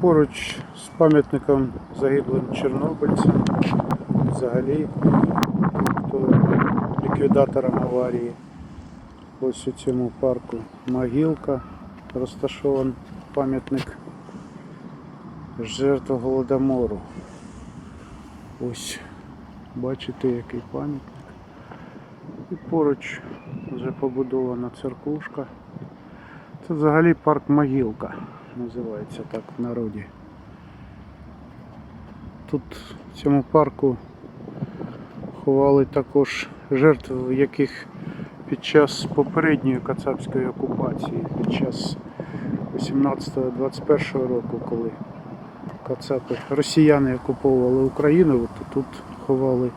Поруч з пам'ятником загиблим чорнобильцям, взагалі хто ліквідаторам аварії. Ось у цьому парку могилка розташований пам'ятник жертв голодомору. Ось бачите, який пам'ятник. І поруч вже побудована церквушка. Це взагалі парк Могилка, називається так в народі. Тут в цьому парку ховали також жертв, яких під час попередньої кацапської окупації, під час 18-21 року, коли кацапи, росіяни окуповували Україну, от тут ховали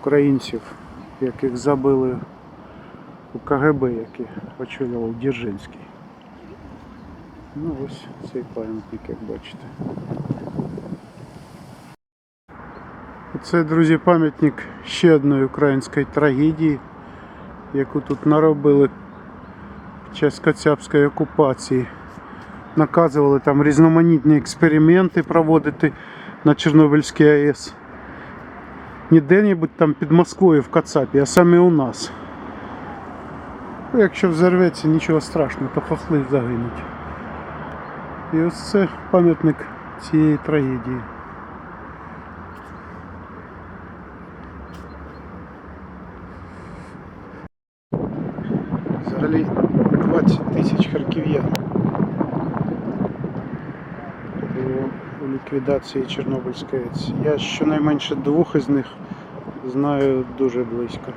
українців, яких забили у КГБ, які очолював Дзержинський. Ну ось цей пам'ятник, як бачите. Це, друзі, пам'ятник ще одної української трагедії, яку тут наробили під час Кацапської окупації. Наказували там різноманітні експерименти проводити на Чорнобильській АЕС. Не де-небудь там під Москвою в Кацапі, а саме у нас. Ну, якщо взорветься, нічого страшного, то хохли загинуть. І ось це пам'ятник цієї трагедії. Взагалі 20 тисяч харків'ян було у ліквідації Чорнобильської Я щонайменше двох із них знаю дуже близько.